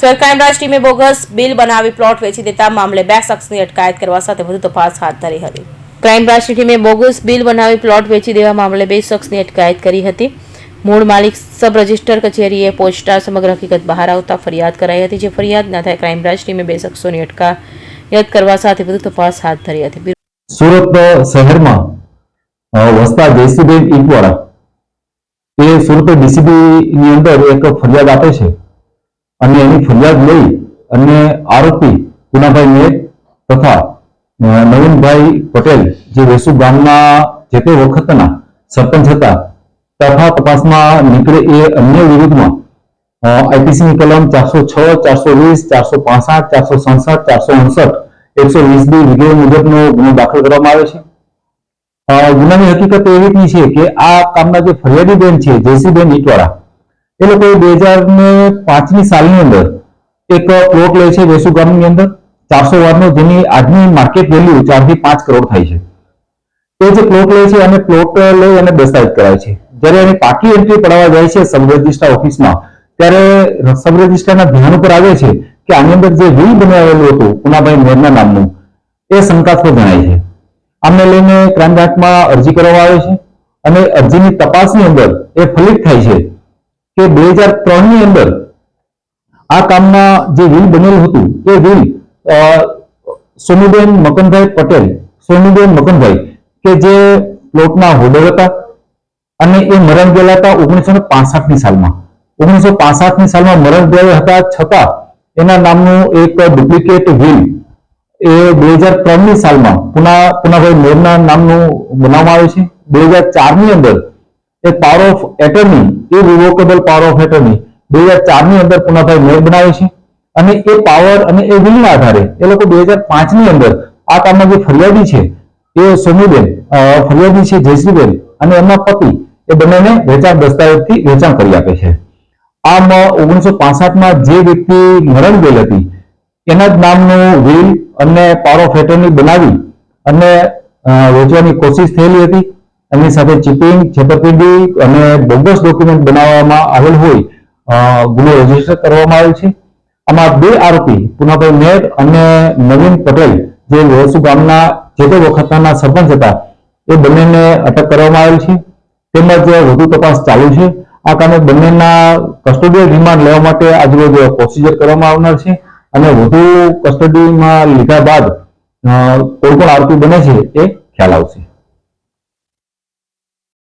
સુરત ટીમે bogus bill બનાવી plot વેચી દેતા મામલે બે શખ્સની અટકાયત કરવા સાથે વધુ તપાસ હાથ ધરી હતી. ક્રાઇમબ્રાન્ચની ટીમે બોગસ બિલ બનાવી પ્લોટ વેચી દેવા મામલે બે શખ્સની અટકાયત કરી હતી. મૂળ માલિક સબ રજિસ્ટર કચેરીએ પહોંચતા સમગ્ર હકીકત બહાર આવતા ફરિયાદ કરાઈ હતી, જે ફરિયાદ ના થાય ક્રાઇમ બ્રાન્ચ ટીમે બે શખ્સોની અટકાયત કરવા સાથે વધુ તપાસ હાથ ધરી હતી. સુરત શહેરમાં વસતા જયશ્રીબેન ઈંટવાળા. એ સુરત ડીસીબી ની અંદર એક ફરિયાદ આપે છે. અને એની ફરિયાદ લઈ અને આરોપી પુનાભાઈ મેર તથા નવીનભાઈ પટેલ જે વેસુ ગામના જે તે વખતના સરપંચ હતા, તથા તપાસમાં નીકળે એ અન્ય વિરુદ્ધમાં આઈપીસીની કલમ ચારસો છ, ચારસો વીસ, ચારસો પાસઠ, ચારસો સડસઠ, ચારસો અડસઠ, એકસો વીસ બી વિગેરે મુજબનો ગુનો દાખલ કરવામાં આવે છે. ગુનાની હકીકત એવી રીતની છે કે આ કામના જે ફરિયાદી બેન છે, જેસીબેન ઈટવાળા એ લોકો બે હજાર ને પાંચની સાલની અંદર એક પ્લોટ લે છે વેસુ ગામની અંદર ચારસો વારનો, જેની આજની માર્કેટ વેલ્યુ ચારથી પાંચ કરોડ થાય છે. એ જે પ્લોટ લે છે અને પ્લોટ લઈ અને દસ્તાવેજ કરાય છે. જ્યારે એની પાકી એન્ટ્રી પડાવવા જાય છે સબ રજિસ્ટ્રાર ઓફિસમાં, ત્યારે સબ રજિસ્ટ્રારના ધ્યાન ઉપર આવે છે કે આની અંદર જે વિલ બનાવેલું હતું, પુનાભાઈ મેરના નામનું, એ શંકાસ્પદ જણાય છે. આમને લઈને ક્રાઇમ બ્રાન્ચમાં અરજી કરવામાં આવે છે અને અરજીની તપાસની અંદર એ ફલિત થાય છે કે બે હજાર ત્રણની અંદર આ કામના જે વિલ બનેલું હતું, એ વિલ સોનુબેન મકનભાઈ પટેલ, સોનુબેન મકનભાઈ કે જે પ્લોટના હોલ્ડર હતા અને એ મરણ ગયેલા હતા ઓગણીસો ને ની સાલમાં. ઓગણીસો ની સાલમાં મરણ ગયેલા હતા છતાં એના નામનું એક ડુપ્લિકેટ વિલ એ બે હજાર ત્રણની સાલમાં પુના, પુનાભાઈ મોરના નામનું બનાવવામાં આવે છે. બે હજાર ચારની અંદર એ પાવર ઓફ એટર્ની એ રિવોકેબલ પાવર ઓફ એટર્ની બે હજાર ચારની અંદર પુનાભાઈ મેર બનાવે છે. અને એ પાવર અને એ વિલના આધારે, એ લોકો બે હજાર પાંચની અંદર આ કામમાં જે ફરિયાદી છે, એ સોનુબેન ફરિયાદી છે જયશ્રીબેન અને એમના પતિ, એ બંનેને વેચાણ દસ્તાવેજથી વેચાણ કરી આપે છે. આમ ઓગણીસો માં જે વ્યક્તિ મરણ ગયેલ હતી, એના જ નામનું વિલ અને પાવર ઓફ એટર્ની બનાવી અને વેચવાની કોશિશ થયેલી હતી. એમની સાથે ચીટિંગ, છેતરપિંડી અને બોગસ ડોક્યુમેન્ટ બનાવવામાં આવેલ હોય ગુનો રજિસ્ટર કરવામાં આવેલ છે. આમાં બે આરોપી, પુનાભાઈ મેર અને નવીન પટેલ, જે વેસુ ગામના, જે તે વખતના સરપંચ હતા, એ બંનેને અટક કરવામાં આવેલ છે. તેમજ વધુ તપાસ ચાલુ છે. આ કામે બંનેના કસ્ટોડિયલ રિમાન્ડ લેવા માટે આજરોજ પ્રોસિજર કરવામાં આવનાર છે અને વધુ કસ્ટડીમાં લીધા બાદ કોઈ પણ આરોપી બને છે એ ખ્યાલ આવશે.